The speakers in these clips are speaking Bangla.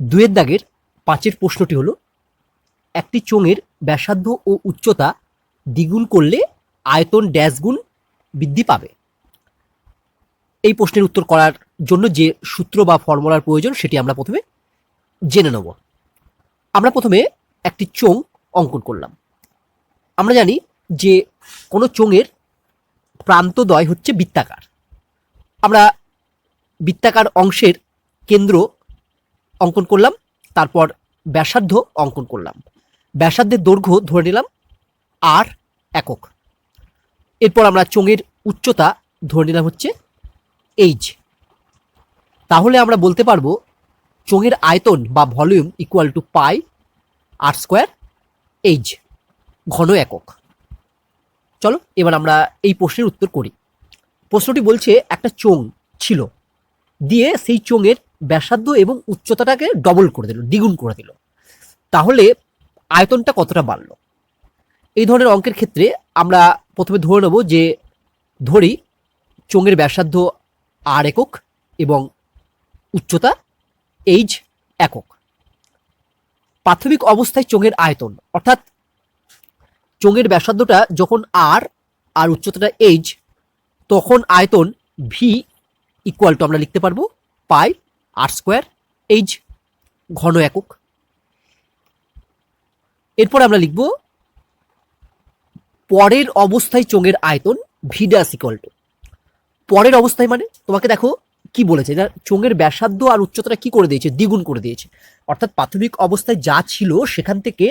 দুয়ের দাগের পাঁচের প্রশ্নটি হলো, একটি চোঙের ব্যাসার্ধ ও উচ্চতা দ্বিগুণ করলে আয়তন ড্যাশ গুণ বৃদ্ধি পাবে। এই প্রশ্নের উত্তর করার জন্য যে সূত্র বা ফর্মুলার প্রয়োজন সেটি আমরা প্রথমে জেনে নেব। আমরা প্রথমে একটি চোঙ অঙ্কন করলাম। আমরা জানি যে কোনো চোঙের প্রান্তদ্বয় হচ্ছে বৃত্তাকার। আমরা বৃত্তাকার অংশের কেন্দ্র অঙ্কন করলাম, তারপর ব্যাসার্ধ অঙ্কন করলাম। ব্যাসার্ধের দৈর্ঘ্য ধরে নিলাম আর একক। এরপর আমরা চোঙের উচ্চতা ধরে নিলাম হচ্ছে এইচ তাহলে আমরা বলতে পারব চোঙের আয়তন বা volume equal to pi r square h ঘন একক। চলো, এবার আমরা এই প্রশ্নের উত্তর করি। প্রশ্নটি বলছে, একটা চোঙ ছিল। দিয়ে সেই চোঙের ব্যাসার্ধ এবং উচ্চতাটাকে ডবল করে দিল, দ্বিগুণ করে দিল। তাহলে আয়তনটা কতটা বাড়লো? এই ধরনের অঙ্কের ক্ষেত্রে আমরা প্রথমে ধরে নেব যে, ধরি চোঙের ব্যাসার্ধ আর একক এবং উচ্চতা এইচ একক। প্রাথমিক অবস্থায় চোঙের আয়তন, অর্থাৎ চোঙের ব্যাসার্ধটা যখন আর আর উচ্চতাটা এইচ তখন আয়তন ভি ইকুয়াল টু আমরা লিখতে পারব পাই আর স্কোয়ার এইচ ঘন একক। এরপর আমরা লিখব পরের অবস্থায় চোঙের আয়তন ভিডাস ইকুয়াল টু পরের অবস্থায় মানে? তোমাকে দেখো কি বলেছে না চোঙের ব্যাসার্ধ আর উচ্চতাটা কি করে দিয়েছে? দ্বিগুণ করে দিয়েছে। অর্থাৎ প্রাথমিক অবস্থায় যা ছিল সেখান থেকে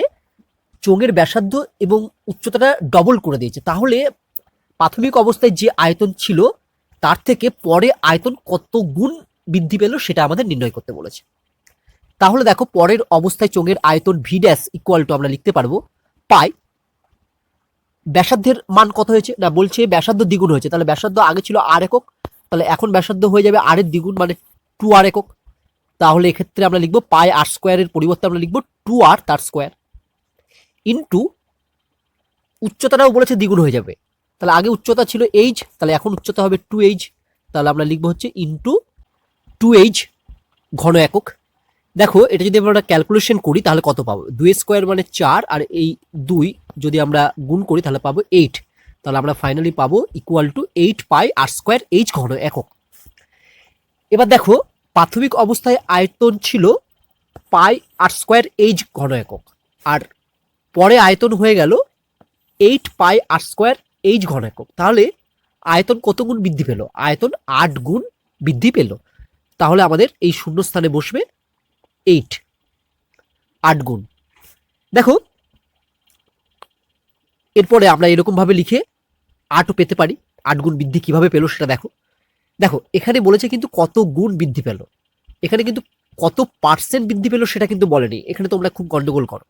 চোঙের ব্যাসার্ধ এবং উচ্চতাটা ডবল করে দিয়েছে। তাহলে প্রাথমিক অবস্থায় যে আয়তন ছিল, তার থেকে পরে আয়তন কত গুণ বৃদ্ধি পেল, সেটা আমাদের নির্ণয় করতে বলেছে। তাহলে দেখো, পরের অবস্থায় চোঙের আয়তন ভি ড্যাশ ইকুয়াল টু আমরা লিখতে পারব পাই। ব্যাসার্ধের মান কত হয়েছে? না, বলছে ব্যাসার্ধ দ্বিগুণ হয়েছে। তাহলে ব্যাসার্ধ আগে ছিল আর একক। তাহলে এখন ব্যাসার্ধ হয়ে যাবে আরের দ্বিগুণ মানে টু আর একক। তাহলে এক্ষেত্রে আমরা লিখব পাই আর স্কোয়ারের পরিবর্তে আমরা লিখব টু আর তার স্কোয়ার ইন্টু উচ্চতাটাও বলেছে দ্বিগুণ হয়ে যাবে। তাহলে আগে উচ্চতা ছিল এইচ তাহলে এখন উচ্চতা হবে টু এইচ তাহলে আমরা লিখব হচ্ছে ইন্টু টু এইচ ঘন একক। দেখো, এটা যদি আমরা ক্যালকুলেশন করি, তাহলে কত পাবো? দুই স্কোয়ার মানে চার, আর এই দুই যদি আমরা গুণ করি, তাহলে পাবো এইট তাহলে আমরা ফাইনালি পাবো equal to eight pi r square h ঘন একক। এবার দেখো, প্রাথমিক অবস্থায় আয়তন ছিল পাই আর স্কোয়ার এইচ ঘন একক। আর পরে আয়তন হয়ে গেল eight pi r square h ঘন একক। তাহলে আয়তন কত গুণ বৃদ্ধি পেল? আয়তন আট গুণ বৃদ্ধি পেল। তাহলে আমাদের এই শূন্যস্থানে বসবে এইট আট গুণ। দেখো, এরপরে আমরা এরকম ভাবে লিখে আটও পেতে পারি। আট গুণ বৃদ্ধি কীভাবে পেল সেটা দেখো। দেখো, এখানে বলেছে কিন্তু কত গুণ বৃদ্ধি পেল। এখানে কিন্তু কত পার্সেন্ট বৃদ্ধি পেল সেটা কিন্তু বলেনি। এখানে তোমরা খুব গন্ডগোল করো।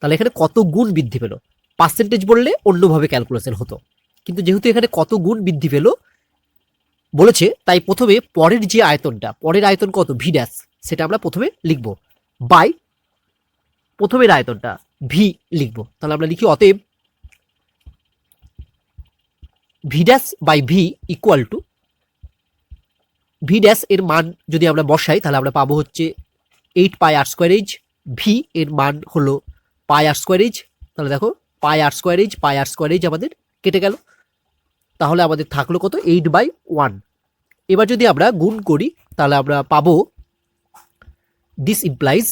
তাহলে এখানে কত গুণ বৃদ্ধি পেল? পার্সেন্টেজ বললে অন্যভাবে ক্যালকুলেশন হতো। কিন্তু যেহেতু এখানে কত গুণ বৃদ্ধি পেল বলেছে, তাই প্রথমে পরের যে আয়তনটা, পরের আয়তন কত? ভি ড্যাশ সেটা আমরা প্রথমে লিখব। বাই প্রথমের আয়তনটা ভি লিখব। তাহলে আমরা লিখি অতএব V dash by V equal to V dash এর মান যদি আমরা বসাই, তাহলে আমরা পাবো হচ্ছে eight pi r square h V এর মান হলো পাই আর স্কোয়ার এইচ তাহলে দেখো pi r square h pi r square h আমাদের কেটে গেল। তাহলে আমাদের থাকল কত? এইট বাই ওয়ান এবার যদি আমরা গুণ করি, তাহলে আমরা পাবো this implies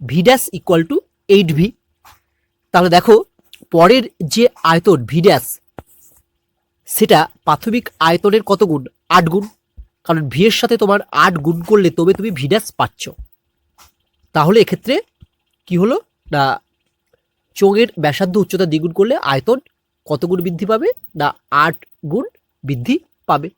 V dash equal to eight V তাহলে দেখো, পরের যে আয়তন ভি ড্যাশ সেটা প্রাথমিক আয়তনের কত গুণ? আট গুণ। কারণ ভি এর সাথে তোমার আট গুণ করলে তবে তুমি ভি ড্যাশ পাচ্ছ। তাহলে এক্ষেত্রে কি হলো? না, চোঙের ব্যাসার্ধ উচ্চতা দ্বিগুণ করলে আয়তন কত গুণ বৃদ্ধি পাবে? না আট গুণ বৃদ্ধি পাবে।